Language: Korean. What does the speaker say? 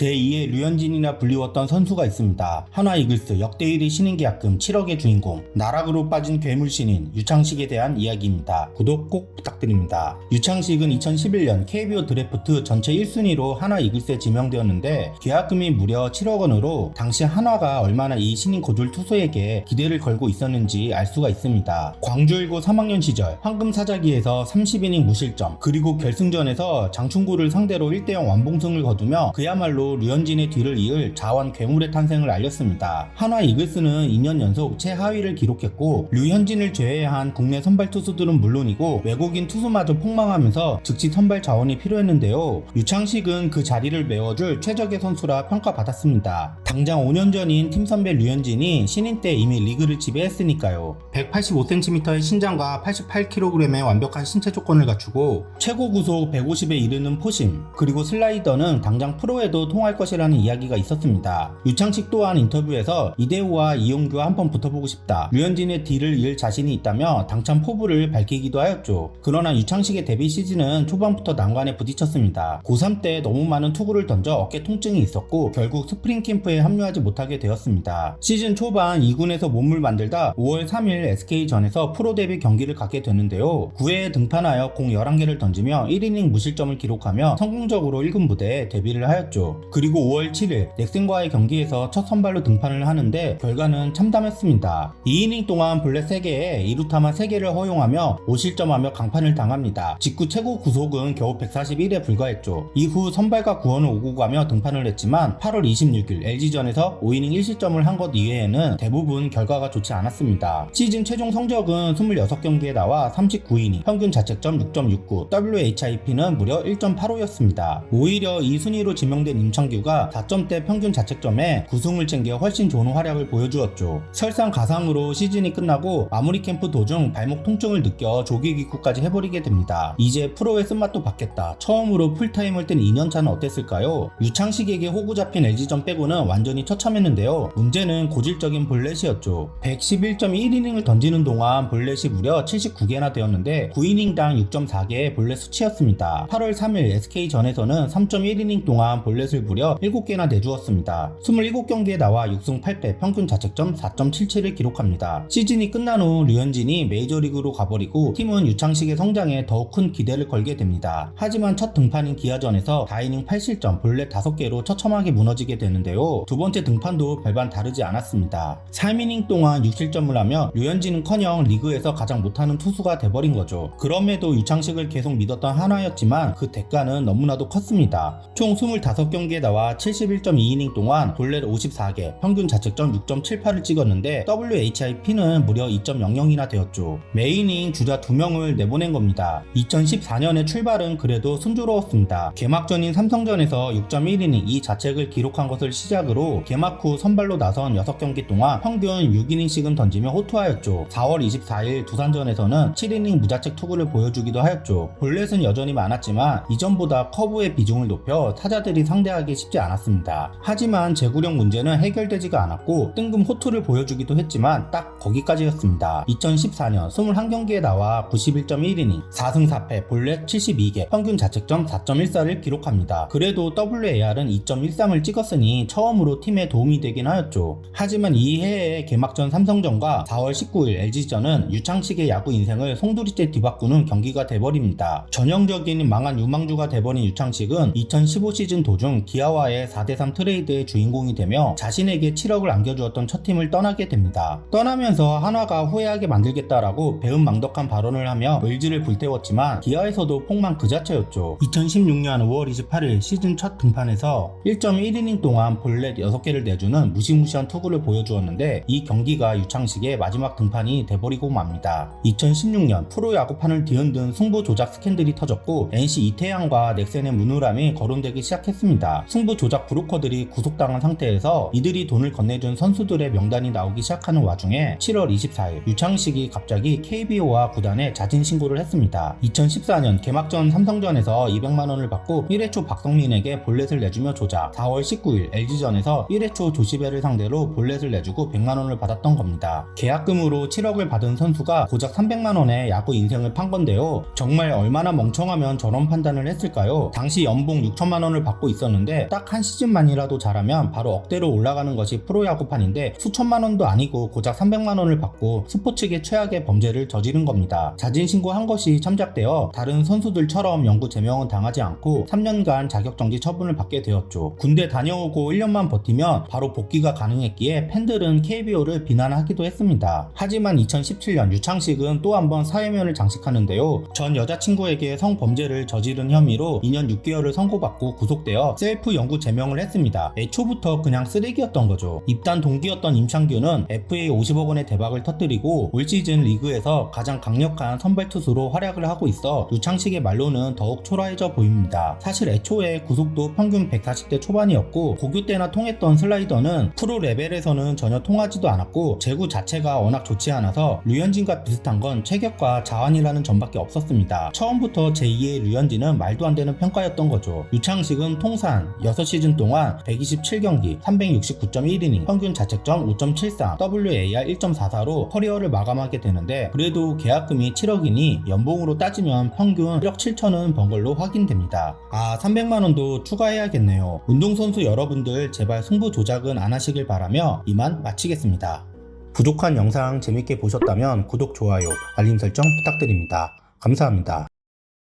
제2의 류현진이나 불리웠던 선수가 있습니다. 한화 이글스 역대 1위 신인 계약금 7억의 주인공 나락으로 빠진 괴물 신인 유창식에 대한 이야기입니다. 구독 꼭 부탁드립니다. 유창식은 2011년 KBO 드래프트 전체 1순위로 한화 이글스에 지명되었는데 계약금이 무려 7억 원으로 당시 한화가 얼마나 이 신인 고졸 투수에게 기대를 걸고 있었는지 알 수가 있습니다. 광주일고 3학년 시절 황금 사자기에서 30이닝 무실점 그리고 결승전에서 장충구를 상대로 1대0 완봉승을 거두며 그야말로 류현진의 뒤를 이을 자원 괴물의 탄생을 알렸습니다. 한화 이글스는 2년 연속 최하위를 기록했고 류현진을 제외한 국내 선발 투수들은 물론이고 외국인 투수마저 폭망하면서 즉시 선발 자원이 필요했는데요. 유창식은 그 자리를 메워줄 최적의 선수라 평가받았습니다. 당장 5년 전인 팀 선배 류현진이 신인 때 이미 리그를 지배했으니까요. 185cm의 신장과 88kg의 완벽한 신체 조건을 갖추고 최고 구속 150에 이르는 포심 그리고 슬라이더는 당장 프로에도 통할 것이라는 이야기가 있었습니다. 유창식 또한 인터뷰에서 이대호와 이용규와 한번 붙어보고 싶다. 류현진의 뒤를 이을 자신이 있다며 당찬 포부를 밝히기도 하였죠. 그러나 유창식의 데뷔 시즌은 초반부터 난관에 부딪혔습니다. 고3 때 너무 많은 투구를 던져 어깨 통증이 있었고 결국 스프링 캠프에 합류하지 못하게 되었습니다. 시즌 초반 2군에서 몸을 만들다 5월 3일 SK전에서 프로 데뷔 경기를 갖게 되는데요. 9회에 등판하여 공 11개를 던지며 1이닝 무실점을 기록하며 성공적으로 1군 무대에 데뷔를 하였죠. 그리고 5월 7일 넥센과의 경기에서 첫 선발로 등판을 하는데 결과는 참담했습니다. 2이닝 동안 볼넷 3개에 2루타만 3개를 허용하며 5실점하며 강판을 당합니다. 직구 최고 구속은 겨우 141에 불과했죠. 이후 선발과 구원을 오고 가며 등판을 했지만 8월 26일 LG전에서 5이닝 1실점을 한 것 이외에는 대부분 결과가 좋지 않았습니다. 시즌 최종 성적은 26경기에 나와 39이닝, 평균 자책점 6.69, WHIP는 무려 1.85였습니다. 오히려 2순위로 지명된 임창규가 4점대 평균 자책점에 9승을 챙겨 훨씬 좋은 활약을 보여주었죠. 설상 가상으로 시즌이 끝나고 마무리 캠프 도중 발목 통증을 느껴 조기 귀국까지 해버리게 됩니다. 이제 프로의 쓴맛도 받겠다. 처음으로 풀타임을 뗀 2년차는 어땠을까요? 유창식에게 호구 잡힌 LG전 빼고는 완전히 처참했는데요. 문제는 고질적인 볼넷이었죠. 111.1이닝을 던지는 동안 볼넷이 무려 79개나 되었는데 9이닝당 6.4개의 볼넷 수치였습니다. 8월 3일 SK전에서는 3.1이닝 동안 볼넷을 무려 7개나 내주었습니다. 27경기에 나와 6승 8패 평균 자책점 4.77을 기록합니다. 시즌이 끝난 후 류현진이 메이저리그로 가버리고 팀은 유창식의 성장에 더욱 큰 기대를 걸게 됩니다. 하지만 첫 등판인 기아전에서 다이닝 8실점 볼넷 5개로 처참하게 무너지게 되는데요. 두 번째 등판도 별반 다르지 않았습니다. 3이닝 동안 6실점을 하며 류현진은커녕 리그에서 가장 못하는 투수가 돼버린 거죠. 그럼에도 유창식을 계속 믿었던 하나였지만 그 대가는 너무나도 컸습니다. 총 25경기 에 나와 71.2이닝 동안 볼넷 54개, 평균 자책점 6.78을 찍었는데 WHIP는 무려 2.00이나 되었죠. 메이닝 주자 2명을 내보낸 겁니다. 2014년의 출발은 그래도 순조로웠습니다. 개막전인 삼성전에서 6.1이닝 이 자책을 기록한 것을 시작으로 개막 후 선발로 나선 6경기 동안 평균 6이닝씩은 던지며 호투하였죠. 4월 24일 두산전에서는 7이닝 무자책 투구를 보여주기도 하였죠. 볼넷은 여전히 많았지만 이전보다 커브의 비중을 높여 타자들이 상대하기 쉽지 않았습니다. 하지만 제구력 문제는 해결되지가 않았고 뜬금 호투를 보여주기도 했지만 딱 거기까지였습니다. 2014년 21경기에 나와 91.1이닝 4승 4패 볼넷 72개 평균 자책점 4.14를 기록합니다. 그래도 WAR은 2.13을 찍었으니 처음으로 팀에 도움이 되긴 하였죠. 하지만 이 해의 개막전 삼성전과 4월 19일 LG전은 유창식의 야구 인생을 송두리째 뒤바꾸는 경기가 돼버립니다. 전형적인 망한 유망주가 돼버린 유창식은 2015 시즌 도중 기아와의 4대3 트레이드의 주인공이 되며 자신에게 7억을 안겨주었던 첫 팀을 떠나게 됩니다. 떠나면서 한화가 후회하게 만들겠다라고 배은망덕한 발언을 하며 의지를 불태웠지만 기아에서도 폭망 그 자체였죠. 2016년 5월 28일 시즌 첫 등판에서 1.1이닝 동안 볼넷 6개를 내주는 무시무시한 투구를 보여주었는데 이 경기가 유창식의 마지막 등판이 돼버리고 맙니다. 2016년 프로야구판을 뒤흔든 승부 조작 스캔들이 터졌고 NC 이태양과 넥센의 문우람이 거론되기 시작했습니다. 승부 조작 브로커들이 구속당한 상태에서 이들이 돈을 건네준 선수들의 명단이 나오기 시작하는 와중에 7월 24일 유창식이 갑자기 KBO와 구단에 자진 신고를 했습니다. 2014년 개막전 삼성전에서 200만 원을 받고 1회 초 박성민에게 볼넷을 내주며 조작 4월 19일 LG전에서 1회 초 조시베를 상대로 볼넷을 내주고 100만 원을 받았던 겁니다. 계약금으로 7억을 받은 선수가 고작 300만원의 야구 인생을 판 건데요. 정말 얼마나 멍청하면 저런 판단을 했을까요? 당시 연봉 6천만 원을 받고 있었는데 하는데 딱 한 시즌만이라도 잘하면 바로 억대로 올라가는 것이 프로야구판인데 수천만 원도 아니고 고작 300만 원을 받고 스포츠계 최악의 범죄를 저지른 겁니다. 자진 신고한 것이 참작되어 다른 선수들처럼 영구 제명은 당하지 않고 3년간 자격 정지 처분을 받게 되었죠. 군대 다녀오고 1년만 버티면 바로 복귀가 가능했기에 팬들은 KBO를 비난하기도 했습니다. 하지만 2017년 유창식은 또 한 번 사회면을 장식하는데요. 전 여자친구에게 성범죄를 저지른 혐의로 2년 6개월을 선고받고 구속되어 셀프 영구 제명을 했습니다. 애초부터 그냥 쓰레기였던 거죠. 입단 동기였던 임창규는 FA 50억 원의 대박을 터뜨리고 올 시즌 리그에서 가장 강력한 선발 투수로 활약을 하고 있어 유창식의 말로는 더욱 초라해져 보입니다. 사실 애초에 구속도 평균 140대 초반이었고 고교 때나 통했던 슬라이더는 프로 레벨에서는 전혀 통하지도 않았고 제구 자체가 워낙 좋지 않아서 류현진과 비슷한 건 체격과 자완이라는 점밖에 없었습니다. 처음부터 제2의 류현진은 말도 안 되는 평가였던 거죠. 유창식은 통산 6시즌 동안 127경기 369.1이닝 평균 자책점 5.73 WAR 1.44로 커리어를 마감하게 되는데 그래도 계약금이 7억이니 연봉으로 따지면 평균 1억 7천은 번 걸로 확인됩니다. 아 300만원도 추가해야겠네요. 운동선수 여러분들 제발 승부 조작은 안 하시길 바라며 이만 마치겠습니다. 부족한 영상 재밌게 보셨다면 구독, 좋아요, 알림 설정 부탁드립니다. 감사합니다.